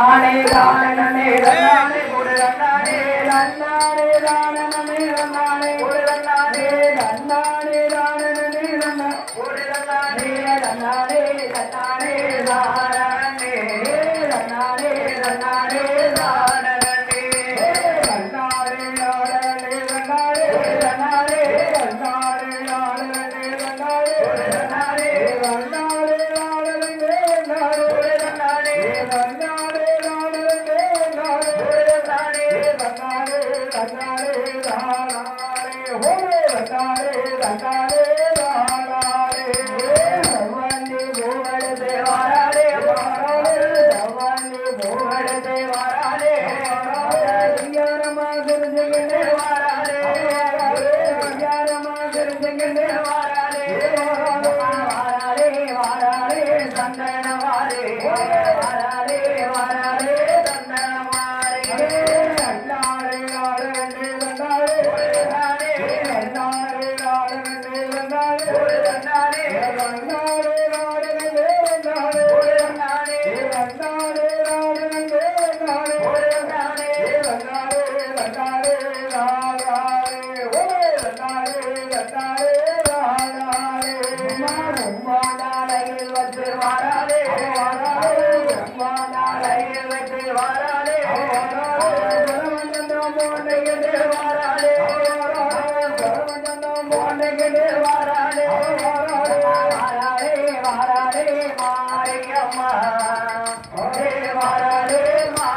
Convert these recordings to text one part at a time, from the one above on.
தானே தானே தானே ஒரு ரன்னாரே ரன்னாரே தானே ரன்னாரே ஒரு ரன்னாரே ரன்னாரே தானே ரன்னா ஒரு ரன்னாரே ரன்னாரே ரன்னாரே தானே ரன்னாரே ரன்னாரே Bye. Thank you. மாரியம்மா.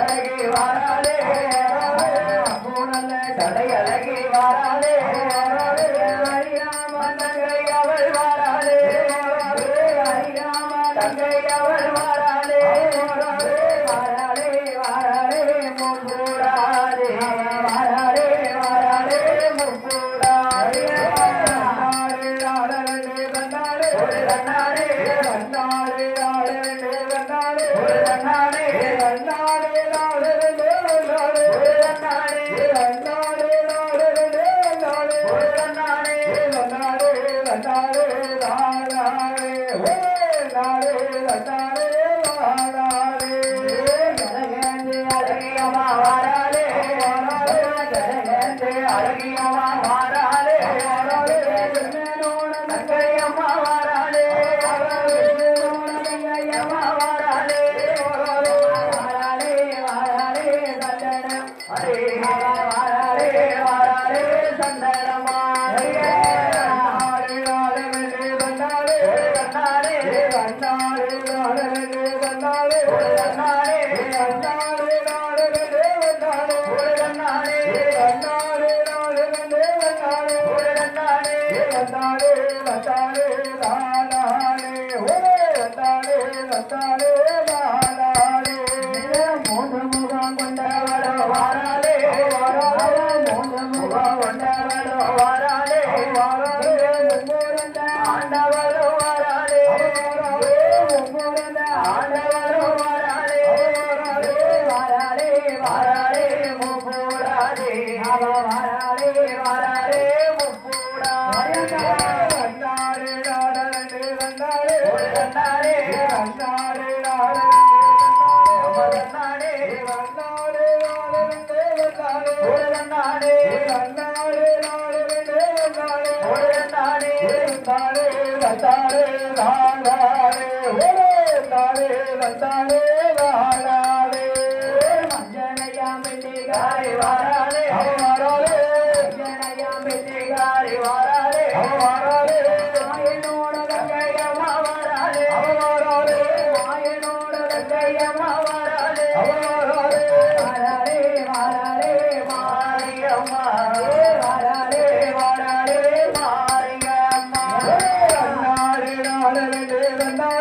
தடையழகி வாராளே பூனல்ல தடையழகி வாராளே மன்னகை அவ I Hare Hare Hare ரத்தாரே ராடாரே ஓலே தாரே ரத்தாரே ராடாரே மஞ்சனையா மின்னிகாரை வாரா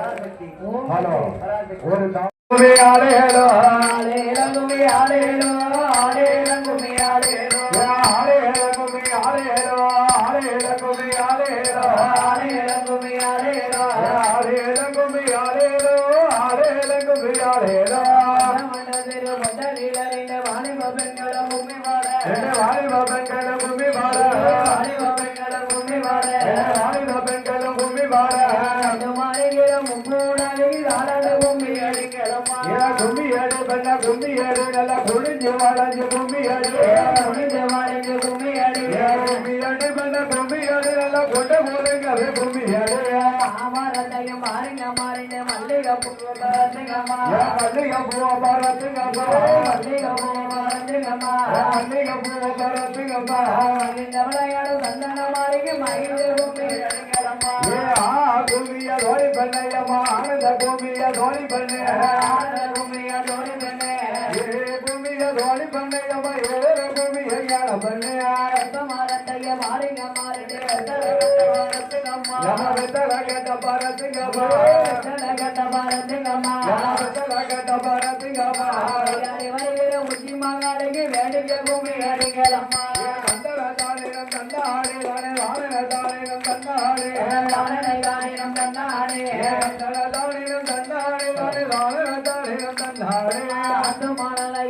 ஹலோ. ஒரு தாமே ஆலேலோ ஆலேலங்குமி ஆலேலோ ஆலேலங்குமி ஆலேலோ ஆலேலோ குமி ஆலேலோ ஆலேலோ குமி ஆலேலோ ஆலேலங்குமி ஆலேலோ ஆலேலோ வாலிப வாழ வாலிப பெண்களும் உம்மி அடிக்கிறமா ஏ கும்மி அடி பெண்ண கும்மி அடி நல்லா குடிஞ்சு வளைஞ்சு கும்மி அடி முடிந்து வாழ்ந்து உம்மி அடி ஏ கும்மி அடி பெண்ண கும்மி அடி நல்லா கொண்டு போடுங்க கும்மி அடி ஆமாரத்தையும் மாறிங்க பூ பரத்துங்கம்மா ஏ மல்லிகை பூவ பரத்துங்க பூ பரத்துங்கம்மா மல்லிகை பூவ பரத்துங்கப்பா இந்த விளையாடு சந்தன மாளிகை ஏ ஆ தோழி பண்ணையம்மா ஆனந்த கும்மிய தோழி பெண்ணே ஆனந்த உம்மிய தோழி பெண்ணே ஏ கும்மிய தோழி பண்ணையம்மா గమగత భరత గమ గత భరత గమ గత భరత గమ ఉద్ది మగాడికి వేడికే భూమి వేడికలమ్మ కందర దాని కంద ఆడే దాని వాన దాని కంద ఆడే దాని కంద ఆడే కందర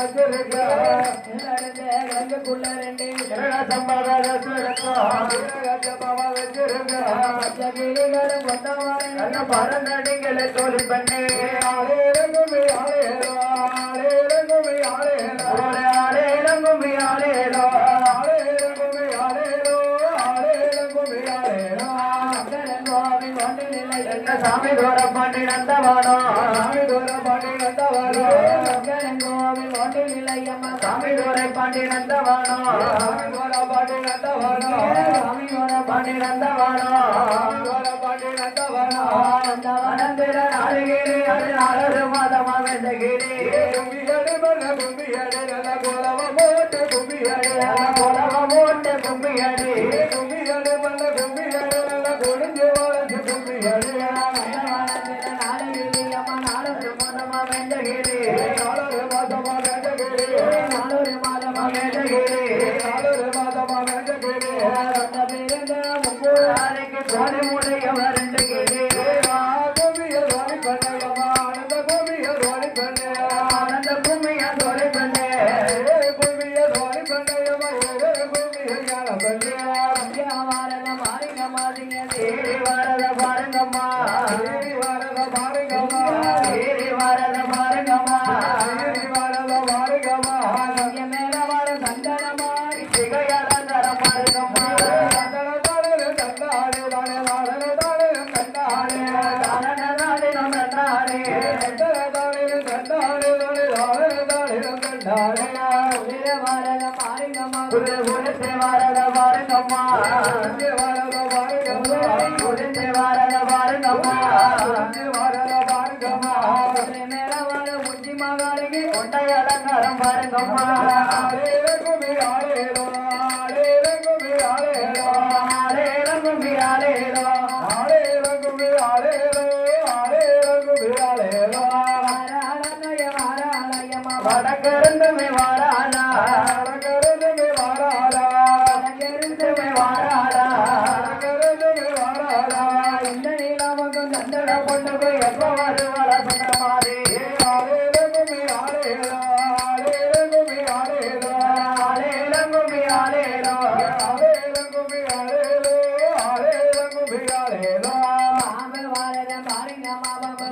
தாளினம் கந்தாடி தானே வாழன தாளினம் கந்தாடி அல்லதான நாளினம் தன்னானே கந்தர தாளினம் கந்தாடி தானே வாழன தாளினம் கந்தாடி ரங்கிலிருந்து ரங்கிக்குள்ளறிந்து திரக சம்பவம் இருந்து ரங்கிக்குள்ளறிந்து திரக சம்பவம் கிளிகளும் கொண்டவரை பரந்தடிகளை தோழி பண்ணே ஆலேலங்கும் இல்லை சாமி தோற பண்ணி நந்தவானோ கோவில் ஒன்றில் இல்லை அம்மா சாமி தோரை பாண்டி நந்தவானோ சாமி தோற பாண்டி நந்தவானோ நந்தவனம் திற நாடுகிறி அது நாலு மாதமா வெந்தகிரி கொலவ மூட்டை கும்பியடி நந்தவனம் धन्यवाद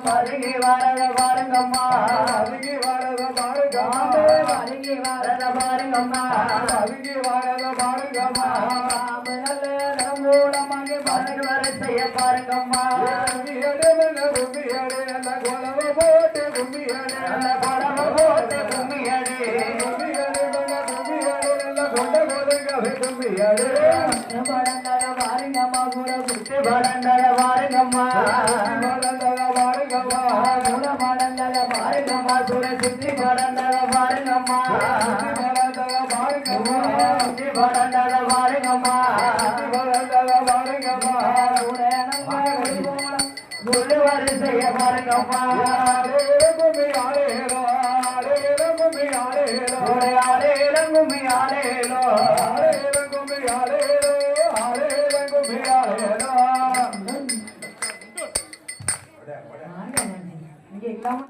வருகி வரத பாருங்கம்மா. வருகி வரத பாருங்கம்மா வருகி வரத பாருங்கம்மா வருகி வரத பாருங்கம்மா நல்ல நம்மூடமாக பதில் வரிசைய பாருங்கம்மா கும்பியடு நல்ல கும்பியடு நல்ல குழவை போட்டு கும்பியடு நல்ல குழவை போட்டு கும்பியடு கும்பி நல்ல கொண்ட கொடுங்கவே கும்மியடு படந்தர பாருங்கம்மா கூட குட்டு படந்தர பாருங்கம்மா வளர்ந்தத பாருங்கம்மா கூட படந்தர பாருங்கம்மா கூட சுத்தி படந்தர பாருங்கம்மா வளர்ந்தத பாருங்கம்மா சுத்தி படந்தர பாருங்கம்மா வளர்ந்தத பாருங்கம்மா கூட குரு வரிசைய பாருங்கம்மா.